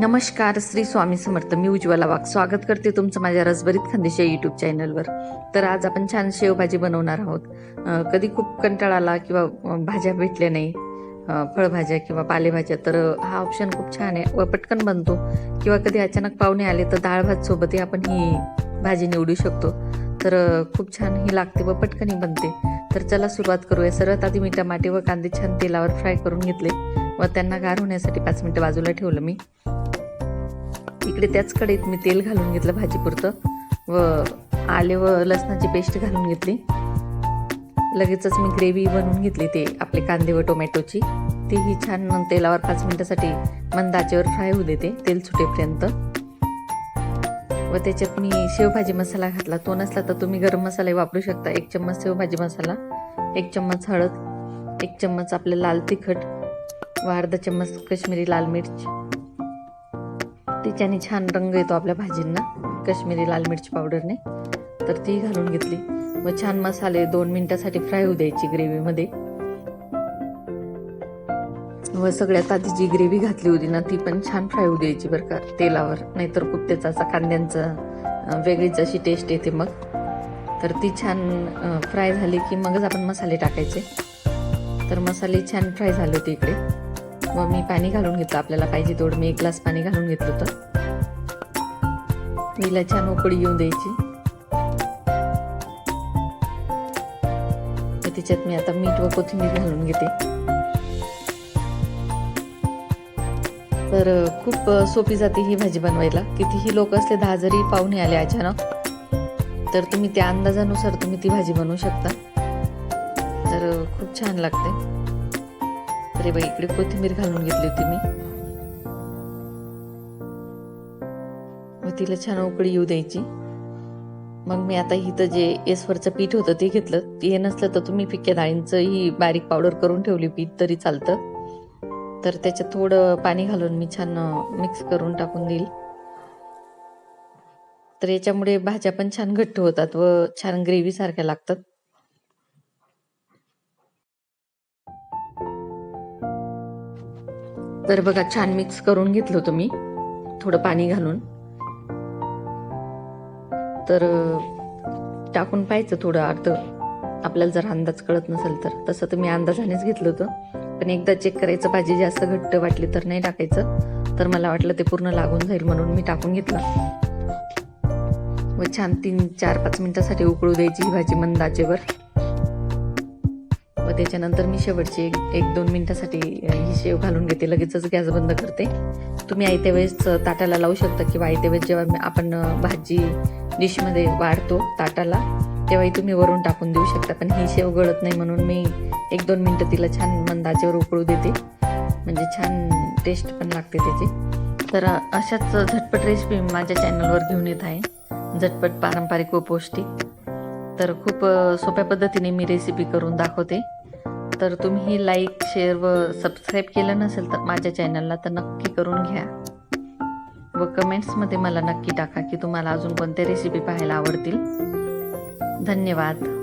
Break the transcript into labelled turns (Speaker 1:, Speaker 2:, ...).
Speaker 1: नमस्कार श्री स्वामी समर्थ. मी उज्ज्वला वाघ. स्वागत करते तुमचं माझ्या रसभरीत खानदेशी यूट्यूब चॅनलवर तर आज आपण छान शेवभाजी बनवणार आहोत. कधी खूप कंटाळा आला किंवा भाज्या भेटल्या नाही फळभाज्या किंवा पालेभाज्या तर हा ऑप्शन खूप छान आहे. व पटकन बनतो. किंवा कधी अचानक पाहुणे आले तर डाळ भात सोबतही आपण ही भाजी निवडू शकतो. तर खूप छान ही लागते व पटकनही बनते. तर चला सुरुवात करूया. सर्वात आधी मी टमाटे व कांदे छान तेलावर फ्राय करून घेतले व त्यांना गार होण्यासाठी पाच मिनिटं बाजूला ठेवलं मी. इकडे त्याच कढईत मी तेल घालून घेतलं भाजीपुरतं. व आले व लसणाची पेस्ट घालून घेतली. लगेचच मी ग्रेव्ही बनवून घेतली ते आपले कांदे व टोमॅटोची. तीही छान तेलावर पाच मिनिटासाठी मंद आचेवर फ्राय होऊ देते तेल सुटेपर्यंत. व त्याच्यात मी शेवभाजी मसाला घातला. तो नसला तर तुम्ही गरम मसालाही वापरू शकता. एक चम्मच शेवभाजी मसाला एक चम्मच हळद एक चम्मच आपलं लाल तिखट व अर्धा चम्मच कश्मीरी लाल मिरची. तिच्याने छान रंग येतो आपल्या भाजींना कश्मीरी लाल मिरची पावडरने. तर ती घालून घेतली. व छान मसाले दोन मिनिटासाठी फ्राय होऊ द्यायची ग्रेव्हीमध्ये व सगळ्यात आधी जी ग्रेव्ही घातली होती ना ती पण छान फ्राय होऊ द्यायची बरं का तेलावर. नाहीतर खूप त्याचा असा कांद्यांचा वेगळीच अशी टेस्ट येते मग. तर ती छान फ्राय झाली की मगच आपण मसाले टाकायचे. तर मसाले छान फ्राय झाले होते इकडे. मग मी पाणी घालून घेतलं आपल्याला पाहिजे तेवढं. मी एक ग्लास पाणी घालून घेतलं होतं. हिला छान उकळी येऊन द्यायची. तर त्याच्यात मी आता मीठ व कोथिंबीर घालून घेते. तर खूप सोपी जाते ही भाजी बनवायला. कितीही लोक असले दहा जरी पाहुणे आले अचानक तर तुम्ही त्या अंदाजानुसार तुम्ही ती भाजी बनवू शकता. तर खूप छान लागते. अरे बाई इकडे कोथिंबीर घालून घेतली होती मी. मग तिला छान उकळी येऊ द्यायची. मग मी आता इथं जे एसवरचं पीठ होतं ते घेतलं. ते नसलं तर तुम्ही पिक्या डाळींचं ही बारीक पावडर करून ठेवली पीठ तरी चालतं. तर त्याच्यात थोडं पाणी घालून मी छान मिक्स करून टाकून देईल. तर याच्यामुळे भाज्या पण छान घट्ट होतात व छान ग्रेव्हीसारख्या लागतात. तर बघा छान मिक्स करून घेतलं होतं मी. थोडं पाणी घालून. तर टाकून पाहायचं थोडं अर्ध. आपल्याला जर अंदाज कळत नसेल तर. तसं तर मी अंदाजानेच घेतलं होतं. पण एकदा चेक करायचं भाजी जास्त घट्ट वाटली तर नाही टाकायचं. तर मला वाटलं ते पूर्ण लागून जाईल म्हणून मी टाकून घेतलं. व छान तीन चार पाच मिनिटासाठी उकळू द्यायची ही भाजी मंद आचेवर. व त्याच्यानंतर मी शेवटची एक एक दोन मिनटासाठी ही शेव घालून घेते. लगेचच गॅस बंद करते. तुम्ही आयत्या वेळेस ताटाला लावू शकता किंवा आयत्या वेळेस जेव्हा आपण भाजी डिशमध्ये वाढतो ताटाला तेव्हाही तुम्ही वरून टाकून देऊ शकता. पण ही शेव गळत नाही म्हणून मी एक दोन मिनटं तिला छान मंदाच्यावर उकळू देते. म्हणजे छान टेस्ट पण लागते त्याची. तर अशाच झटपट रेसिपी मी माझ्या चॅनलवर घेऊन येत आहे. झटपट पारंपरिक व पौष्टिक. तर खूप सोप्या पद्धतीने मी रेसिपी करून दाखवते. तर तुम्ही लाईक शेअर व सबस्क्राईब केलं नसेल तर माझ्या चॅनलला तर नक्की करून घ्या. व कमेंट्समध्ये मला नक्की टाका की तुम्हाला अजून कोणत्या रेसिपी पाहायला आवडतील. धन्यवाद.